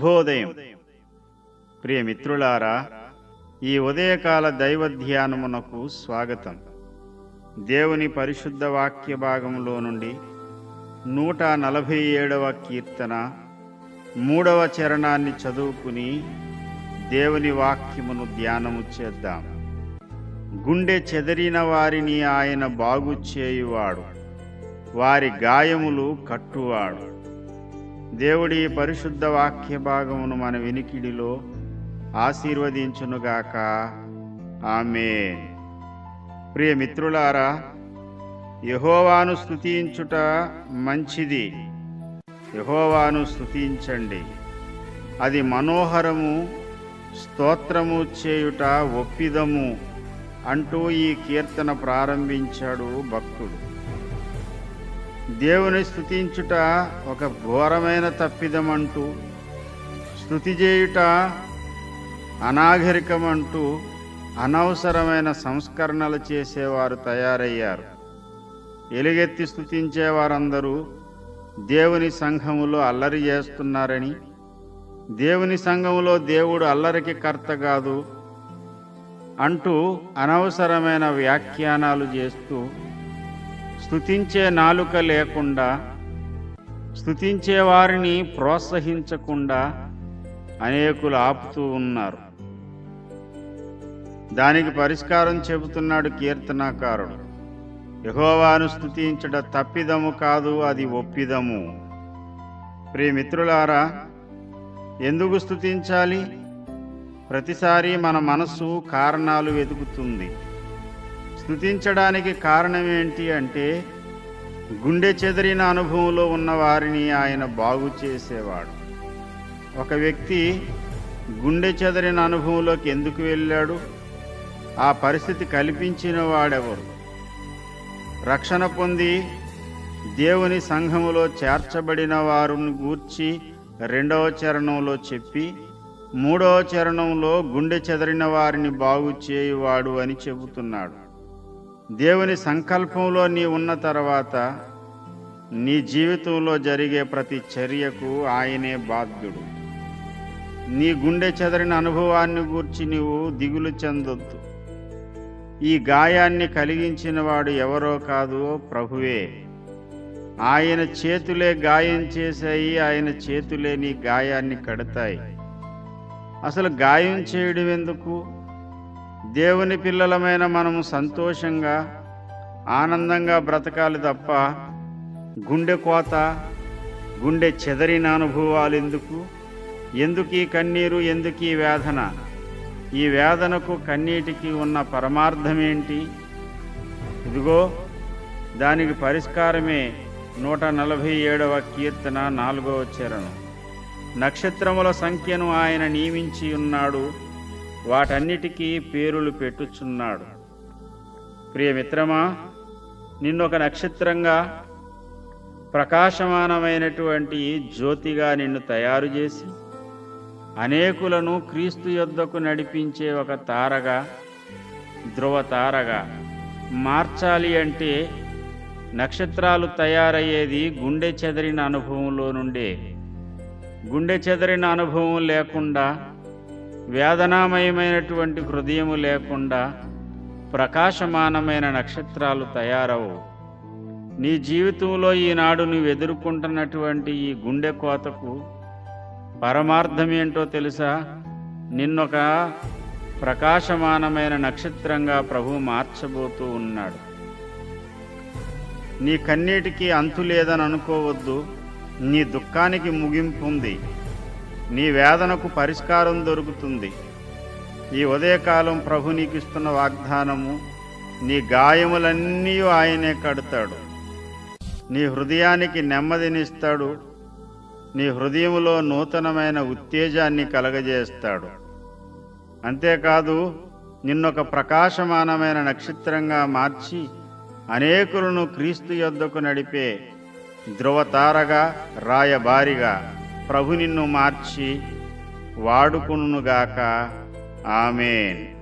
శుభోదయం. ప్రియమిత్రులారా ఈ ఉదయకాల దైవ ధ్యానమునకు స్వాగతం. దేవుని పరిశుద్ధ వాక్య భాగంలో నుండి నూట నలభై ఏడవ కీర్తన మూడవ చరణాన్ని చదువుకుని దేవుని వాక్యమును ధ్యానము చేద్దాం. గుండె చెదరిన వారిని ఆయన బాగు చేయువాడు వారి గాయములు కట్టువాడు. దేవుడి పరిశుద్ధ వాక్య భాగమును మన వినికిడిలో ఆశీర్వదించునుగాక. ఆమె ప్రియ మిత్రులారా యహోవాను స్థుతించుట మంచిది. యహోవాను స్థుతించండి అది మనోహరము స్తోత్రము చేయుట ఒప్పిదము అంటూ ఈ కీర్తన ప్రారంభించాడు భక్తుడు. దేవుని స్థుతించుట ఒక ఘోరమైన తప్పిదమంటూ స్థుతి చేయుట అనాగరికమంటూ అనవసరమైన సంస్కరణలు చేసేవారు తయారయ్యారు. ఎలుగెత్తి స్థుతించేవారందరూ దేవుని సంఘములో అల్లరి చేస్తున్నారని దేవుని సంఘములో దేవుడు అల్లరికి కర్త కాదు అంటూ అనవసరమైన వ్యాఖ్యానాలు చేస్తూ స్థుతించే నాలుక లేకుండా స్థుతించే వారిని ప్రోత్సహించకుండా అనేకులు ఆపుతూ ఉన్నారు. దానికి పరిష్కారం చెబుతున్నాడు కీర్తనాకారుడు. యహోవాను స్థుతించడ తప్పిదము కాదు అది ఒప్పిదము. ప్రియమిత్రులారా ఎందుకు స్థుతించాలి ప్రతిసారి మన మనస్సు కారణాలు వెతుకుతుంది. స్థుతించడానికి కారణం ఏంటి అంటే గుండె చెదిరిన అనుభవంలో ఉన్న వారిని ఆయన బాగు చేసేవాడు. ఒక వ్యక్తి గుండె చెదరిన అనుభవంలోకి ఎందుకు వెళ్ళాడు? ఆ పరిస్థితి కల్పించిన వాడెవరు? రక్షణ పొంది దేవుని సంఘములో చేర్చబడిన వారిని గూర్చి రెండవ చరణంలో చెప్పి మూడవ చరణంలో గుండె చెదరిన వారిని బాగు చేయువాడు అని చెబుతున్నాడు. దేవుని సంకల్పంలో నీ ఉన్న తర్వాత నీ జీవితంలో జరిగే ప్రతి చర్యకు ఆయనే బాధ్యుడు. నీ గుండె చెదరిన అనుభవాన్ని గూర్చి నీవు దిగులు చెందొద్దు. ఈ గాయాన్ని కలిగించిన వాడు ఎవరో కాదు ప్రభువే. ఆయన చేతులే గాయం చేశాయి ఆయన చేతులే నీ గాయాన్ని కడతాయి. అసలు గాయం చేయడం ఎందుకు దేవుని పిల్లలమైన మనము సంతోషంగా ఆనందంగా బ్రతకాలి తప్ప గుండె కోత గుండె చెదరిన అనుభవాలు ఎందుకు? ఎందుకు ఈ కన్నీరు? ఎందుకు ఈ వేదన? ఈ వేదనకు కన్నీటికి ఉన్న పరమార్థమేంటి? ఇదిగో దానికి పరిష్కారమే నూట నలభై ఏడవ కీర్తన నాలుగవ చరణం. నక్షత్రముల సంఖ్యను ఆయన నియమించి ఉన్నాడు. వాటన్నిటికీ పేరులు పెట్టుచున్నాడు. ప్రియమిత్రమా నిన్నొక నక్షత్రంగా ప్రకాశమానమైనటువంటి జ్యోతిగా నిన్ను తయారు చేసి అనేకులను క్రీస్తు యొద్దకు నడిపించే ఒక తారగా ధ్రువ తారగా మార్చాలి అంటే నక్షత్రాలు తయారయ్యేది గుండె చెదరిన అనుభవంలో నుండే. గుండె చెదరిన అనుభవం లేకుండా వేదనామయమైనటువంటి హృదయము లేకుండా ప్రకాశమానమైన నక్షత్రాలు తయారవు. నీ జీవితంలో ఈనాడు నువ్వు ఎదుర్కొంటున్నటువంటి ఈ గుండె కోతకు పరమార్థం ఏంటో తెలుసా? నిన్నొక ప్రకాశమానమైన నక్షత్రంగా ప్రభు మార్చబోతూ ఉన్నాడు. నీ కన్నీటికి అంతు లేదని అనుకోవద్దు. నీ దుఃఖానికి ముగింపు ఉంది. నీ వేదనకు పరిష్కారం దొరుకుతుంది. ఈ ఉదయకాలం ప్రభు నీకు ఇస్తున్న వాగ్దానము నీ గాయములన్నీ ఆయనే కడతాడు. నీ హృదయానికి నెమ్మదినిస్తాడు. నీ హృదయంలో నూతనమైన ఉత్తేజాన్ని కలగజేస్తాడు. అంతేకాదు నిన్నొక ప్రకాశమానమైన నక్షత్రంగా మార్చి అనేకులను క్రీస్తు యొద్దకు నడిపే ధ్రువతారగా రాయబారిగా ప్రభు నిన్ను మార్చి వాడుకునుగాక ఆమెన్.